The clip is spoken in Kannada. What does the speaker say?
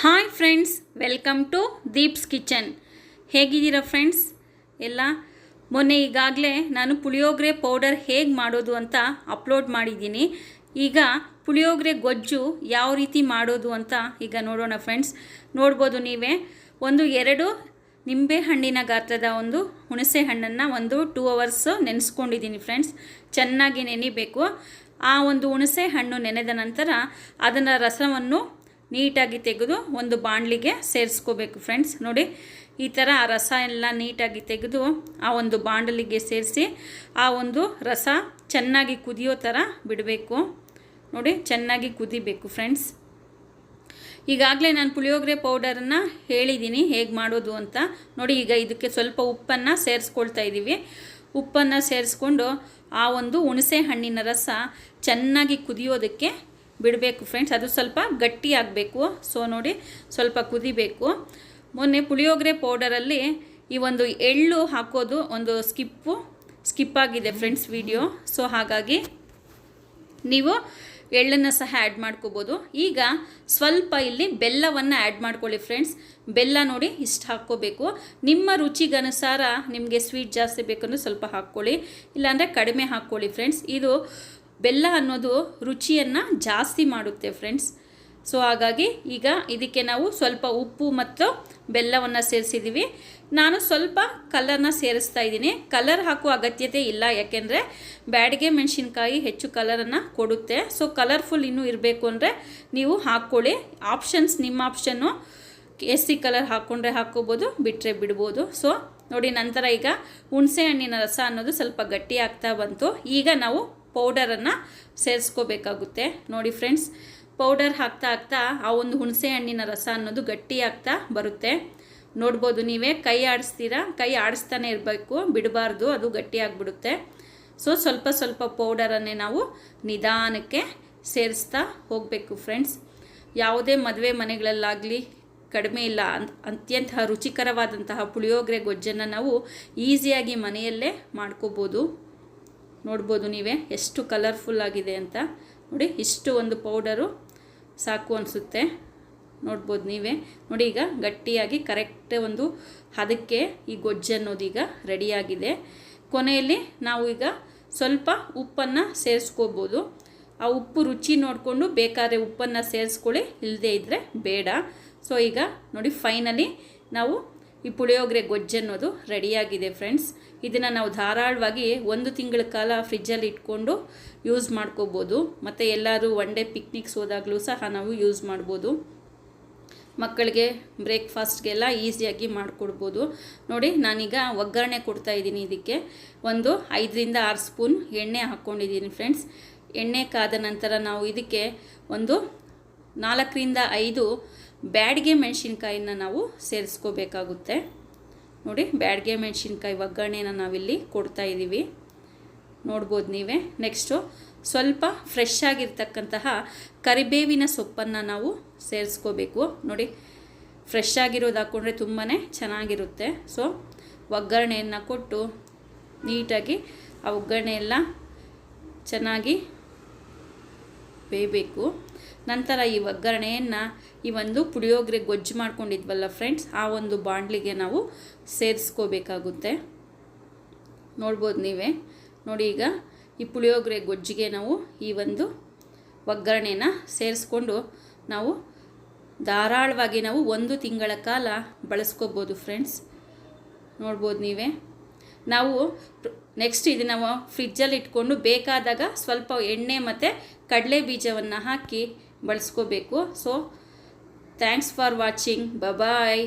Hi friends, welcome to Deep's kitchen. ಹೇಗಿದ್ದೀರಾ ಫ್ರೆಂಡ್ಸ್? ಎಲ್ಲ? ಮೊನ್ನೆ ಈಗಾಗಲೇ ನಾನು ಪುಳಿಯೋಗರೆ ಪೌಡರ್ ಹೇಗೆ ಮಾಡೋದು ಅಂತ ಅಪ್ಲೋಡ್ ಮಾಡಿದ್ದೀನಿ. ಈಗ ಪುಳಿಯೋಗರೆ ಗೊಜ್ಜು ಯಾವ ರೀತಿ ಮಾಡೋದು ಅಂತ ಈಗ ನೋಡೋಣ ಫ್ರೆಂಡ್ಸ್. ನೋಡ್ಬೋದು ನೀವೇ. ಒಂದು ಎರಡು ನಿಂಬೆ ಹಣ್ಣಿನ ಗಾತ್ರದ ಒಂದು ಹುಣಸೆ ಹಣ್ಣನ್ನು ಒಂದು ಟೂ ಅವರ್ಸ್ ನೆನೆಸ್ಕೊಂಡಿದ್ದೀನಿ ಫ್ರೆಂಡ್ಸ್. ಚೆನ್ನಾಗಿ ನೆನಿಬೇಕು. ಆ ಒಂದು ಹುಣಸೆ ಹಣ್ಣು ನೆನೆದ ನಂತರ ಅದನ್ನು ರಸವನ್ನು ನೀಟಾಗಿ ತೆಗೆದು ಒಂದು ಬಾಣಲಿಗೆ ಸೇರಿಸ್ಕೋಬೇಕು ಫ್ರೆಂಡ್ಸ್ ನೋಡಿ, ಈ ಥರ ಆ ರಸ ಎಲ್ಲ ನೀಟಾಗಿ ತೆಗೆದು ಆ ಒಂದು ಬಾಣಲಿಗೆ ಸೇರಿಸಿ ಆ ಒಂದು ರಸ ಚೆನ್ನಾಗಿ ಕುದಿಯೋ ಥರ ಬಿಡಬೇಕು. ನೋಡಿ, ಚೆನ್ನಾಗಿ ಕುದಿಬೇಕು ಫ್ರೆಂಡ್ಸ್ ಈಗಾಗಲೇ ನಾನು ಪುಳಿಯೋಗರೆ ಪೌಡರನ್ನು ಹೇಳಿದ್ದೀನಿ ಹೇಗೆ ಮಾಡೋದು ಅಂತ. ನೋಡಿ, ಈಗ ಇದಕ್ಕೆ ಸ್ವಲ್ಪ ಉಪ್ಪನ್ನು ಸೇರಿಸ್ಕೊಳ್ತಾ ಇದ್ದೀವಿ ಉಪ್ಪನ್ನು ಸೇರಿಸ್ಕೊಂಡು ಆ ಒಂದು ಹುಣಸೆ ಹಣ್ಣಿನ ರಸ ಚೆನ್ನಾಗಿ ಕುದಿಯೋದಕ್ಕೆ ಬಿಡಬೇಕು ಫ್ರೆಂಡ್ಸ್ ಅದು ಸ್ವಲ್ಪ ಗಟ್ಟಿ ಆಗಬೇಕು. ಸೊ ನೋಡಿ, ಸ್ವಲ್ಪ ಕುದಿಬೇಕು. ಮೊನ್ನೆ ಪುಳಿಯೋಗರೆ ಪೌಡರಲ್ಲಿ ಈ ಒಂದು ಎಳ್ಳು ಹಾಕೋದು ಒಂದು ಸ್ಕಿಪ್ಪು, ಸ್ಕಿಪ್ ಆಗಿದೆ ಫ್ರೆಂಡ್ಸ್ ವಿಡಿಯೋ ಸೊ ಹಾಗಾಗಿ ನೀವು ಎಳ್ಳನ್ನು ಸಹ ಆ್ಯಡ್ ಮಾಡ್ಕೋಬೋದು. ಈಗ ಸ್ವಲ್ಪ ಇಲ್ಲಿ ಬೆಲ್ಲವನ್ನು ಆ್ಯಡ್ ಮಾಡ್ಕೊಳ್ಳಿ ಫ್ರೆಂಡ್ಸ್ ಬೆಲ್ಲ ನೋಡಿ ಇಷ್ಟು ಹಾಕ್ಕೋಬೇಕು. ನಿಮ್ಮ ರುಚಿಗನುಸಾರ ನಿಮಗೆ ಸ್ವೀಟ್ ಜಾಸ್ತಿ ಬೇಕಂದ್ರೆ ಸ್ವಲ್ಪ ಹಾಕ್ಕೊಳ್ಳಿ. ಇಲ್ಲಾಂದರೆ ಕಡಿಮೆ ಹಾಕ್ಕೊಳ್ಳಿ ಫ್ರೆಂಡ್ಸ್ ಇದು ಬೆಲ್ಲ ಅನ್ನೋದು ರುಚಿಯನ್ನು ಜಾಸ್ತಿ ಮಾಡುತ್ತೆ ಫ್ರೆಂಡ್ಸ್ ಸೊ ಹಾಗಾಗಿ ಈಗ ಇದಕ್ಕೆ ನಾವು ಸ್ವಲ್ಪ ಉಪ್ಪು ಮತ್ತು ಬೆಲ್ಲವನ್ನು ಸೇರಿಸಿದ್ದೀವಿ ನಾನು ಸ್ವಲ್ಪ ಕಲರ್ನ ಸೇರಿಸ್ತಾ ಇದ್ದೀನಿ. ಕಲರ್ ಹಾಕುವ ಅಗತ್ಯತೆ ಇಲ್ಲ, ಯಾಕೆಂದರೆ ಬ್ಯಾಡಿಗೆ ಮೆಣಸಿನ್ಕಾಯಿ ಹೆಚ್ಚು ಕಲರನ್ನು ಕೊಡುತ್ತೆ. ಸೊ ಕಲರ್ಫುಲ್ ಇನ್ನೂ ಇರಬೇಕು ಅಂದರೆ ನೀವು ಹಾಕ್ಕೊಳ್ಳಿ. ಆಪ್ಷನ್ಸ್ ನಿಮ್ಮ ಆಪ್ಷನ್ನು ಎಸ್ಸಿ ಕಲರ್ ಹಾಕ್ಕೊಂಡ್ರೆ ಹಾಕ್ಕೋಬೋದು ಬಿಟ್ಟರೆ ಬಿಡ್ಬೋದು. ಸೊ ನೋಡಿ ನಂತರ ಈಗ ಹುಣಸೆ ಹಣ್ಣಿನ ರಸ ಅನ್ನೋದು ಸ್ವಲ್ಪ ಗಟ್ಟಿ ಆಗ್ತಾ ಬಂತು. ಈಗ ನಾವು ಪೌಡರನ್ನು ಸೇರಿಸ್ಕೋಬೇಕಾಗುತ್ತೆ. ನೋಡಿ ಫ್ರೆಂಡ್ಸ್ ಪೌಡರ್ ಹಾಕ್ತಾ ಹಾಕ್ತಾ ಆ ಒಂದು ಹುಣಸೆ ಹಣ್ಣಿನ ರಸ ಅನ್ನೋದು ಗಟ್ಟಿ ಆಗ್ತಾ ಬರುತ್ತೆ. ನೋಡ್ಬೋದು ನೀವೇ, ಕೈ ಆಡಿಸ್ತೀರಾ? ಕೈ ಆಡಿಸ್ತಾನೆ ಇರಬೇಕು, ಬಿಡಬಾರ್ದು, ಅದು ಗಟ್ಟಿ ಆಗಿಬಿಡುತ್ತೆ. ಸೊ ಸ್ವಲ್ಪ ಸ್ವಲ್ಪ ಪೌಡರನ್ನೇ ನಾವು ನಿಧಾನಕ್ಕೆ ಸೇರಿಸ್ತಾ ಹೋಗಬೇಕು ಫ್ರೆಂಡ್ಸ್ ಯಾವುದೇ ಮದುವೆ ಮನೆಗಳಲ್ಲಾಗಲಿ ಕಡಿಮೆ ಇಲ್ಲ, ಅಂತ, ಅತ್ಯಂತ ರುಚಿಕರವಾದಂತಹ ಪುಳಿಯೋಗರೆ ಗೊಜ್ಜನ್ನು ನಾವು ಈಸಿಯಾಗಿ ಮನೆಯಲ್ಲೇ ಮಾಡ್ಕೋಬೋದು. ನೋಡ್ಬೋದು ನೀವೇ. ಎಷ್ಟು ಕಲರ್ಫುಲ್ ಆಗಿದೆ ಅಂತ. ನೋಡಿ, ಇಷ್ಟು ಒಂದು ಪೌಡರು ಸಾಕು ಅನಿಸುತ್ತೆ. ನೋಡ್ಬೋದು ನೀವೇ. ನೋಡಿ, ಈಗ ಗಟ್ಟಿಯಾಗಿ ಕರೆಕ್ಟ್ ಒಂದು ಹದಕ್ಕೆ ಈ ಗೊಜ್ಜು ಅನ್ನೋದೀಗ ರೆಡಿಯಾಗಿದೆ ಕೊನೆಯಲ್ಲಿ ನಾವು ಈಗ ಸ್ವಲ್ಪ ಉಪ್ಪನ್ನು ಸೇರಿಸ್ಕೋಬೋದು. ಆ ಉಪ್ಪು ರುಚಿ ನೋಡಿಕೊಂಡು ಬೇಕಾದ್ರೆ ಉಪ್ಪನ್ನು ಸೇರಿಸ್ಕೊಳ್ಳಿ ಇಲ್ಲದೇ ಇದ್ದರೆ ಬೇಡ. ಸೊ ಈಗ ನೋಡಿ ಫೈನಲಿ ನಾವು ಈ ಪುಳಿಯೋಗರೆ ಗೊಜ್ಜು ಅನ್ನೋದು ರೆಡಿಯಾಗಿದೆ ಫ್ರೆಂಡ್ಸ್. ಇದನ್ನು ನಾವು ಧಾರಾಳವಾಗಿ ಒಂದು ತಿಂಗಳ ಕಾಲ ಫ್ರಿಜ್ಜಲ್ಲಿ ಇಟ್ಕೊಂಡು ಯೂಸ್ ಮಾಡ್ಕೋಬೋದು. ಮತ್ತು ಎಲ್ಲರೂ ಒನ್ ಡೇ ಪಿಕ್ನಿಕ್ಸ್ ಹೋದಾಗಲೂ ಸಹ ನಾವು ಯೂಸ್ ಮಾಡ್ಬೋದು. ಮಕ್ಕಳಿಗೆ ಬ್ರೇಕ್ಫಾಸ್ಟ್ಗೆಲ್ಲ ಈಸಿಯಾಗಿ ಮಾಡಿಕೊಡ್ಬೋದು. ನೋಡಿ, ನಾನೀಗ ಒಗ್ಗರಣೆ ಕೊಡ್ತಾ ಇದ್ದೀನಿ ಇದಕ್ಕೆ. ಒಂದು ಐದರಿಂದ ಆರು ಸ್ಪೂನ್ ಎಣ್ಣೆ ಹಾಕ್ಕೊಂಡಿದ್ದೀನಿ ಫ್ರೆಂಡ್ಸ್. ಎಣ್ಣೆ ಕಾದ ನಂತರ ನಾವು ಇದಕ್ಕೆ ಒಂದು ನಾಲ್ಕರಿಂದ ಐದು ಬ್ಯಾಡಿಗೆ ಮೆಣಸಿನ್ಕಾಯಿನ ನಾವು ಸೇರಿಸ್ಕೋಬೇಕಾಗುತ್ತೆ. ನೋಡಿ, ಬ್ಯಾಡ್ಗೆ ಮೆಣಸಿನ್ಕಾಯಿ ಒಗ್ಗರಣೆನ ನಾವಿಲ್ಲಿ ಕೊಡ್ತಾ ಇದ್ದೀವಿ. ನೋಡ್ಬೋದು ನೀವೇ. ನೆಕ್ಸ್ಟು ಸ್ವಲ್ಪ ಫ್ರೆಶ್ ಆಗಿರ್ತಕ್ಕಂತಹ ಕರಿಬೇವಿನ ಸೊಪ್ಪನ್ನು ನಾವು ಸೇರಿಸ್ಕೋಬೇಕು. ನೋಡಿ ಫ್ರೆಶ್ ಆಗಿರೋದು ಹಾಕ್ಕೊಂಡ್ರೆ ತುಂಬಾ ಚೆನ್ನಾಗಿರುತ್ತೆ. ಸೊ ಒಗ್ಗರಣೆಯನ್ನು ಕೊಟ್ಟು ನೀಟಾಗಿ ಆ ಒಗ್ಗರಣೆ ಎಲ್ಲ ಚೆನ್ನಾಗಿ ಬೇಯಬೇಕು. ನಂತರ ಈ ಒಗ್ಗರಣೆಯನ್ನು ಈ ಒಂದು ಪುಳಿಯೋಗರೆ ಗೊಜ್ಜು ಮಾಡ್ಕೊಂಡಿದ್ವಲ್ಲ ಫ್ರೆಂಡ್ಸ್ ಆ ಒಂದು ಬಾಂಡ್ಲಿಗೆ ನಾವು ಸೇರಿಸ್ಕೋಬೇಕಾಗುತ್ತೆ. ನೋಡ್ಬೋದು ನೀವೇ. ನೋಡಿ ಈಗ ಈ ಪುಳಿಯೋಗರೆ ಗೊಜ್ಜಿಗೆ ನಾವು ಈ ಒಂದು ಒಗ್ಗರಣೆನ ಸೇರಿಸ್ಕೊಂಡು ನಾವು ಧಾರಾಳವಾಗಿ ನಾವು ಒಂದು ತಿಂಗಳ ಕಾಲ ಬಳಸ್ಕೋಬೋದು ಫ್ರೆಂಡ್ಸ್ ನೋಡ್ಬೋದು ನೀವೇ. ನಾವು ನೆಕ್ಸ್ಟ್ ಇದು ನಾವು ಫ್ರಿಜ್ಜಲ್ಲಿ ಇಟ್ಕೊಂಡು ಬೇಕಾದಾಗ ಸ್ವಲ್ಪ ಎಣ್ಣೆ ಮತ್ತು ಕಡಲೆ ಬೀಜವನ್ನು ಹಾಕಿ ಬಳಸ್ಕೋಬೇಕು. So thanks for watching bye